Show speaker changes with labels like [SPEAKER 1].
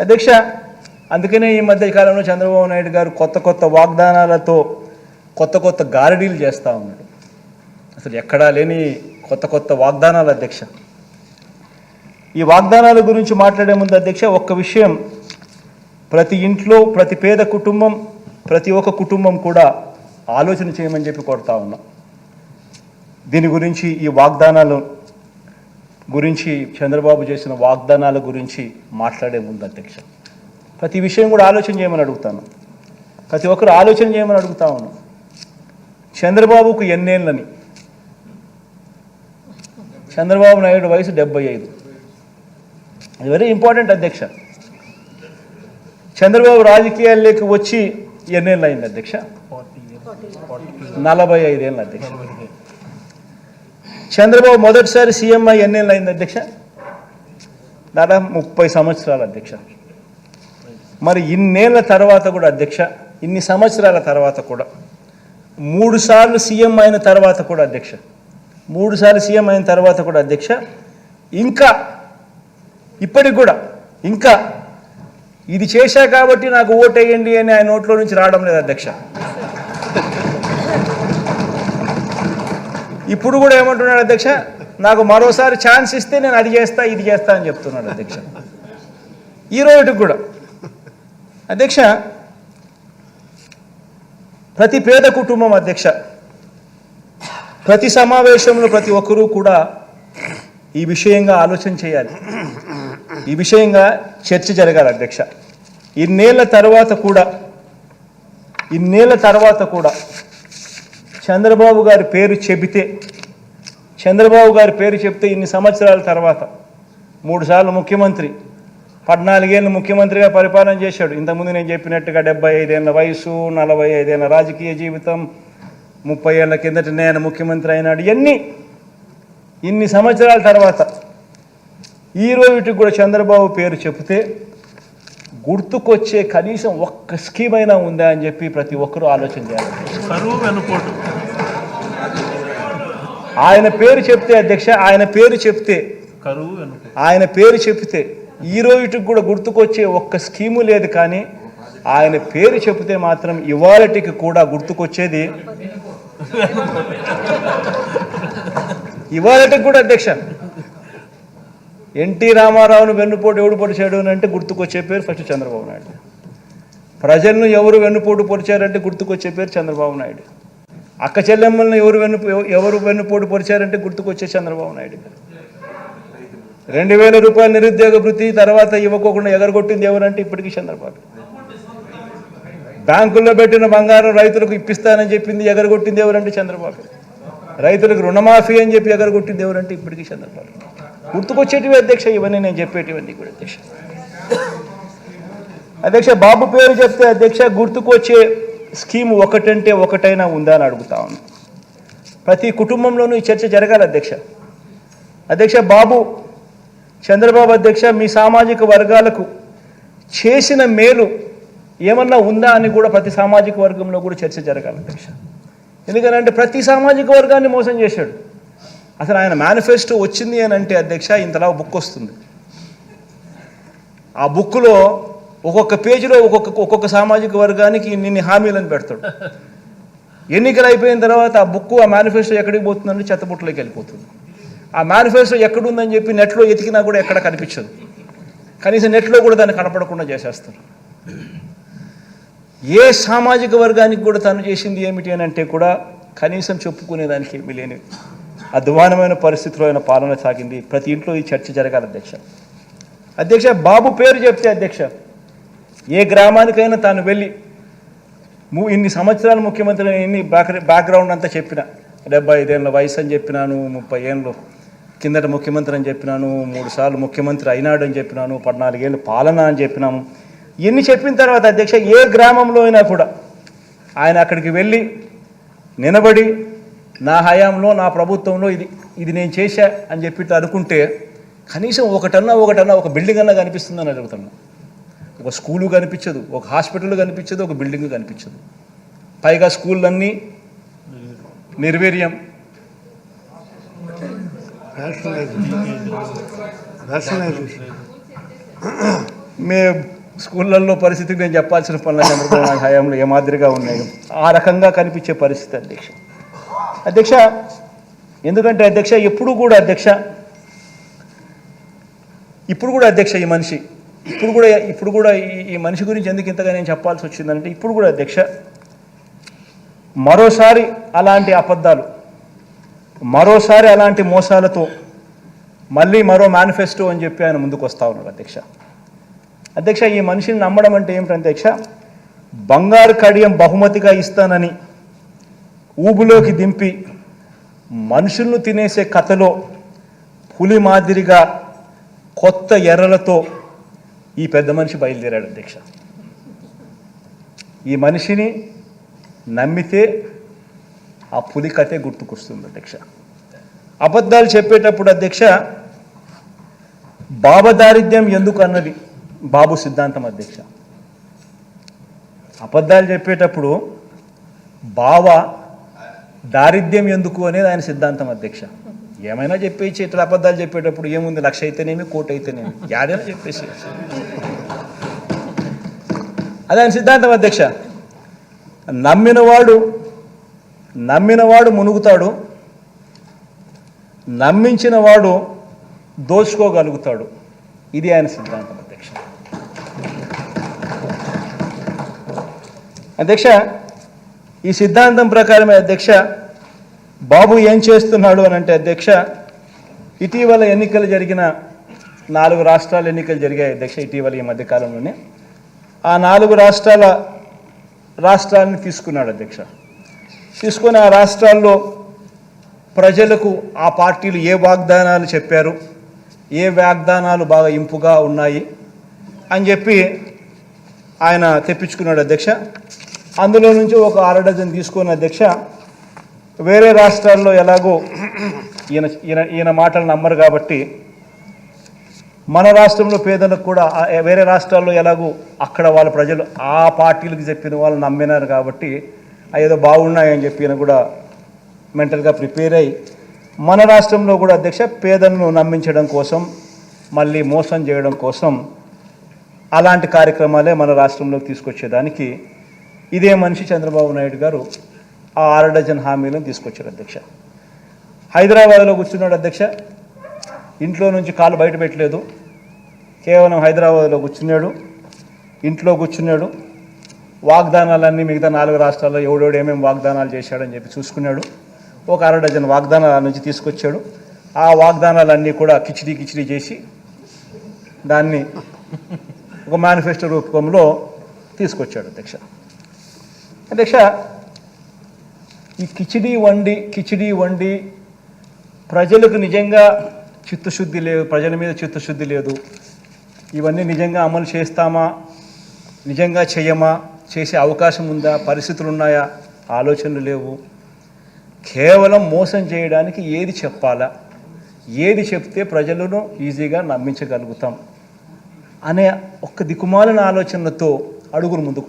[SPEAKER 1] అధ్యక్ష అందుకనే ఈ మధ్య కాలంలో చంద్రబాబు నాయుడు గారు కొత్త కొత్త వాగ్దానాలతో కొత్త కొత్త గారడీలు చేస్తూ ఉన్నాడు అసలు ఎక్కడా లేని కొత్త కొత్త వాగ్దానాలు అధ్యక్ష. ఈ వాగ్దానాల గురించి మాట్లాడే ముందు అధ్యక్ష ఒక్క విషయం. ప్రతి ఇంట్లో ప్రతి పేద కుటుంబం ప్రతి ఒక్క కుటుంబం కూడా ఆలోచన చేయమని చెప్పి కొడతా ఉన్నాం. దీని గురించి ఈ వాగ్దానాలు గురించి చంద్రబాబు చేసిన వాగ్దానాల గురించి మాట్లాడే ముందు అధ్యక్ష. ప్రతి విషయం కూడా ఆలోచన చేయమని అడుగుతాను. ప్రతి ఒక్కరు ఆలోచన చేయమని అడుగుతా చంద్రబాబుకు ఎన్నేళ్ళని? చంద్రబాబు నాయుడు వయసు డెబ్బై ఐదు. అది వెరీ ఇంపార్టెంట్ అధ్యక్ష. చంద్రబాబు రాజకీయాల్లోకి వచ్చి ఎన్నేళ్ళు అయింది అధ్యక్ష? నలభై ఐదేళ్ళు అధ్యక్ష. చంద్రబాబు మొదటిసారి సీఎం అయ్యి ఎన్నేళ్ళు అయింది అధ్యక్ష? దాదాపు ముప్పై సంవత్సరాలు అధ్యక్ష. మరి ఇన్నేళ్ళ తర్వాత కూడా అధ్యక్ష ఇన్ని సంవత్సరాల తర్వాత కూడా మూడు సార్లు సీఎం అయిన తర్వాత కూడా అధ్యక్ష మూడు సార్లు సీఎం అయిన తర్వాత కూడా అధ్యక్ష ఇంకా ఇప్పటికి కూడా ఇంకా ఇది చేశా కాబట్టి నాకు ఓటేయండి అని ఆయన నోట్లో నుంచి రావడం లేదు అధ్యక్ష. ఇప్పుడు కూడా ఏమంటున్నాడు అధ్యక్ష? నాకు మరోసారి ఛాన్స్ ఇస్తే నేను అది చేస్తా ఇది చేస్తా అని చెప్తున్నాడు అధ్యక్ష. ఈరోజుకి కూడా. అధ్యక్ష ప్రతి పేద కుటుంబం అధ్యక్ష ప్రతి సమావేశంలో ప్రతి ఒక్కరూ కూడా ఈ విషయంగా ఆలోచన చేయాలి. ఈ విషయంగా చర్చ జరగాలి అధ్యక్ష. ఇన్నేళ్ళ తర్వాత కూడా ఇన్నేళ్ళ తర్వాత కూడా చంద్రబాబు గారి పేరు చెబితే చంద్రబాబు గారి పేరు చెప్తే ఇన్ని సంవత్సరాల తర్వాత మూడుసార్లు ముఖ్యమంత్రి పద్నాలుగేళ్ళు ముఖ్యమంత్రిగా పరిపాలన చేశాడు. ఇంతకుముందు నేను చెప్పినట్టుగా డెబ్బై ఐదేళ్ళ వయసు నలభై ఐదేళ్ళ రాజకీయ జీవితం ముప్పై ఏళ్ళ కిందట నేను ముఖ్యమంత్రి అయినాడు. ఇవన్నీ ఇన్ని సంవత్సరాల తర్వాత ఈ రోజుకి కూడా చంద్రబాబు పేరు చెబితే గుర్తుకొచ్చే కనీసం ఒక్క స్కీమ్ అయినా ఉందా అని చెప్పి ప్రతి ఒక్కరూ ఆలోచన చేయాలి.
[SPEAKER 2] కరువు వెనుకోటు
[SPEAKER 1] ఆయన పేరు చెప్తే అధ్యక్ష ఆయన పేరు చెప్తే
[SPEAKER 2] కరువు
[SPEAKER 1] ఆయన పేరు చెప్తే ఈ రోజుకి కూడా గుర్తుకొచ్చే ఒక్క స్కీము లేదు కానీ ఆయన పేరు చెప్తే మాత్రం ఇవాళటికి కూడా గుర్తుకొచ్చేది. ఇవాళటికి కూడా అధ్యక్ష. ఎన్టీ రామారావును వెన్నుపోటు ఎవడు పొడిచాడు అని అంటే గుర్తుకొచ్చే పేరు ఫస్ట్ చంద్రబాబు నాయుడు. ప్రజలను ఎవరు వెన్నుపోటు పొడిచారంటే గుర్తుకొచ్చే పేరు చంద్రబాబు నాయుడు. అక్క చెల్లెమ్మల్ని ఎవరు వెన్ను ఎవరు వెన్నుపోటు పొడిచారంటే గుర్తుకొచ్చే చంద్రబాబు నాయుడు గారు. రెండు వేల రూపాయల నిరుద్యోగ వృత్తి తర్వాత ఇవ్వకోకుండా ఎగరగొట్టింది ఎవరంటే ఇప్పటికీ చంద్రబాబు. బ్యాంకుల్లో పెట్టిన బంగారం రైతులకు ఇప్పిస్తానని చెప్పింది ఎగరగొట్టింది ఎవరంటే చంద్రబాబు. రైతులకు రుణమాఫీ అని చెప్పి ఎగరగొట్టింది ఎవరంటే ఇప్పటికీ చంద్రబాబు. గుర్తుకొచ్చేటివి అధ్యక్ష ఇవన్నీ నేను చెప్పేటివన్నీ కూడా అధ్యక్ష. అధ్యక్ష బాబు పేరు చెప్తే అధ్యక్ష గుర్తుకొచ్చే స్కీమ్ ఒకటంటే ఒకటైనా ఉందా అని అడుగుతా ఉంది ప్రతి కుటుంబంలోనూ ఈ చర్చ జరగాలి అధ్యక్ష. అధ్యక్ష బాబు చంద్రబాబు అధ్యక్ష మీ సామాజిక వర్గాలకు చేసిన మేలు ఏమన్నా ఉందా అని కూడా ప్రతి సామాజిక వర్గంలో కూడా చర్చ జరగాలి అధ్యక్ష. ఎందుకనంటే ప్రతి సామాజిక వర్గాన్ని మోసం చేశాడు. అసలు ఆయన మేనిఫెస్టో వచ్చింది అని అంటే అధ్యక్ష ఇంతలా బుక్ వస్తుంది. ఆ బుక్లో ఒక్కొక్క పేజీలో ఒక్కొక్క ఒక్కొక్క సామాజిక వర్గానికి నిన్ను హామీలను పెడతాడు. ఎన్నికలు అయిపోయిన తర్వాత ఆ బుక్ ఆ మేనిఫెస్టో ఎక్కడికి పోతుందంటే చెత్తబుట్టలోకి వెళ్ళిపోతుంది. ఆ మేనిఫెస్టో ఎక్కడుందని చెప్పి నెట్లో ఎతికినా కూడా ఎక్కడ కనిపించదు. కనీసం నెట్లో కూడా దాన్ని కనపడకుండా చేసేస్తారు. ఏ సామాజిక వర్గానికి కూడా తను చేసింది ఏమిటి అని అంటే కూడా కనీసం చెప్పుకునేదానికి ఏమీ లేని అధ్వానమైన పరిస్థితిలో ఆయన పాలన సాగింది. ప్రతి ఇంట్లో ఈ చర్చ జరగాలి అధ్యక్ష. అధ్యక్ష బాబు పేరు చెప్తే అధ్యక్ష. ఏ గ్రామానికైనా తాను వెళ్ళి ఇన్ని సంవత్సరాలు ముఖ్యమంత్రి ఎన్ని బ్యాక్ బ్యాక్గ్రౌండ్ అంతా చెప్పిన. డెబ్బై ఐదేళ్ళ వయసు అని చెప్పినాను ముప్పై ఏళ్ళు కిందట ముఖ్యమంత్రి అని చెప్పినాను మూడు సార్లు ముఖ్యమంత్రి అయినాడు అని చెప్పినాను పద్నాలుగేళ్ళు పాలన అని చెప్పినాము. ఇన్ని చెప్పిన తర్వాత అధ్యక్ష ఏ గ్రామంలో అయినా కూడా ఆయన అక్కడికి వెళ్ళి నిలబడి నా హయాంలో నా ప్రభుత్వంలో ఇది ఇది నేను చేశా అని చెప్పి అనుకుంటే కనీసం ఒకటన్నా ఒకటన్నా ఒక బిల్డింగ్ అన్నా కనిపిస్తుందని అడుగుతున్నాను ఒక స్కూలు కనిపించదు ఒక హాస్పిటల్ కనిపించదు ఒక బిల్డింగ్ కనిపించదు. పైగా స్కూళ్ళన్నీ నిర్వీర్యం. మే స్కూళ్ళల్లో పరిస్థితికి నేను చెప్పాల్సిన పనులు చంద్రబాబు హయాంలో ఏ మాదిరిగా ఉన్నాయి ఆ రకంగా కనిపించే పరిస్థితి అధ్యక్ష. అధ్యక్ష ఎందుకంటే అధ్యక్ష ఎప్పుడు కూడా అధ్యక్ష ఇప్పుడు కూడా అధ్యక్ష ఈ మనిషి. ఇప్పుడు కూడా ఇప్పుడు కూడా ఈ ఈ మనిషి గురించి ఎందుకు ఇంతగా నేను చెప్పాల్సి వచ్చిందంటే ఇప్పుడు కూడా అధ్యక్ష మరోసారి అలాంటి అబద్ధాలు మరోసారి అలాంటి మోసాలతో మళ్ళీ మరో మేనిఫెస్టో అని చెప్పి ఆయన ముందుకు వస్తూ ఉన్నాడు అధ్యక్ష. అధ్యక్ష ఈ మనిషిని నమ్మడం అంటే ఏమిటి అధ్యక్ష? బంగారు కడియం బహుమతిగా ఇస్తానని ఊబులోకి దింపి మనుషులను తినేసే కథలో పులి మాదిరిగా కొత్త ఎర్రలతో ఈ పెద్ద మనిషి బయలుదేరాడు అధ్యక్ష. ఈ మనిషిని నమ్మితే ఆ పులి కథే గుర్తుకొస్తుంది అధ్యక్ష. అబద్ధాలు చెప్పేటప్పుడు అధ్యక్ష బాబదారిద్ర్యం ఎందుకు అన్నది బాబు సిద్ధాంతం అధ్యక్ష. అబద్ధాలు చెప్పేటప్పుడు బావ దారిద్ర్యం ఎందుకు అనేది ఆయన సిద్ధాంతం అధ్యక్ష. ఏమైనా చెప్పేసి ఇట్లా అబద్ధాలు చెప్పేటప్పుడు ఏముంది? లక్ష అయితేనేమి కోటి అయితేనేమి? యాదైనా చెప్పేసి. అది ఆయన సిద్ధాంతం అధ్యక్ష. నమ్మినవాడు నమ్మినవాడు మునుగుతాడు నమ్మించిన వాడు దోచుకోగలుగుతాడు. ఇది ఆయన సిద్ధాంతం అధ్యక్ష. అధ్యక్ష ఈ సిద్ధాంతం ప్రకారమే అధ్యక్ష బాబు ఏం చేస్తున్నాడు అని అంటే అధ్యక్ష ఇటీవల ఎన్నికలు జరిగిన నాలుగు రాష్ట్రాల ఎన్నికలు జరిగాయి అధ్యక్ష ఇటీవల ఈ మధ్యకాలంలోనే ఆ నాలుగు రాష్ట్రాల రాష్ట్రాలను తీసుకున్నాడు అధ్యక్ష. తీసుకొని ఆ రాష్ట్రాల్లో ప్రజలకు ఆ పార్టీలు ఏ వాగ్దానాలు చెప్పారు ఏ వాగ్దానాలు బాగా ఇంపుగా ఉన్నాయి అని చెప్పి ఆయన తెప్పించుకున్నాడు అధ్యక్ష. అందులో నుంచి ఒక అర డజన్ తీసుకున్న అధ్యక్ష వేరే రాష్ట్రాల్లో ఎలాగో ఈయన ఈయన ఈయన మాటలు నమ్మరు కాబట్టి మన రాష్ట్రంలో పేదలకు కూడా వేరే రాష్ట్రాల్లో ఎలాగో అక్కడ వాళ్ళ ప్రజలు ఆ పార్టీలకు చెప్పిన వాళ్ళు నమ్మినారు కాబట్టి అదేదో ఏదో బాగున్నాయని చెప్పి కూడా మెంటల్గా ప్రిపేర్ అయ్యి మన రాష్ట్రంలో కూడా అధ్యక్ష పేదలను నమ్మించడం కోసం మళ్ళీ మోసం చేయడం కోసం అలాంటి కార్యక్రమాలే మన రాష్ట్రంలోకి తీసుకొచ్చేదానికి ఇదే మనిషి చంద్రబాబు నాయుడు గారు ఆ ఆరు డజన్ హామీలను తీసుకొచ్చారు అధ్యక్ష. హైదరాబాద్లో కూర్చున్నాడు అధ్యక్ష. ఇంట్లో నుంచి కాలు బయట పెట్టలేదు. కేవలం హైదరాబాద్లో కూర్చున్నాడు. ఇంట్లో కూర్చున్నాడు. వాగ్దానాలన్నీ మిగతా నాలుగు రాష్ట్రాల్లో ఎవడెవడు ఏమేమి వాగ్దానాలు చేశాడని చెప్పి చూసుకున్నాడు. ఒక అర డజన్ వాగ్దానాల నుంచి తీసుకొచ్చాడు. ఆ వాగ్దానాలన్నీ కూడా కిచిడి కిచిడి చేసి దాన్ని ఒక మేనిఫెస్టో రూపంలో తీసుకొచ్చాడు అధ్యక్ష. అధ్యక్ష ఈ కిచిడి వండి కిచిడి వండి ప్రజలకు నిజంగా చిత్తశుద్ధి లేదు ప్రజల మీద చిత్తశుద్ధి లేదు. ఇవన్నీ నిజంగా అమలు చేస్తామా? నిజంగా చేయమా? చేసే అవకాశం ఉందా? పరిస్థితులు ఉన్నాయా? ఆలోచనలు లేవు. కేవలం మోసం చేయడానికి ఏది చెప్పాలా? ఏది చెప్తే ప్రజలను ఈజీగా నమ్మించగలుగుతాం? అనే ఒక్క దిక్కుమాలిన ఆలోచనలతో అడుగులు ముందుకు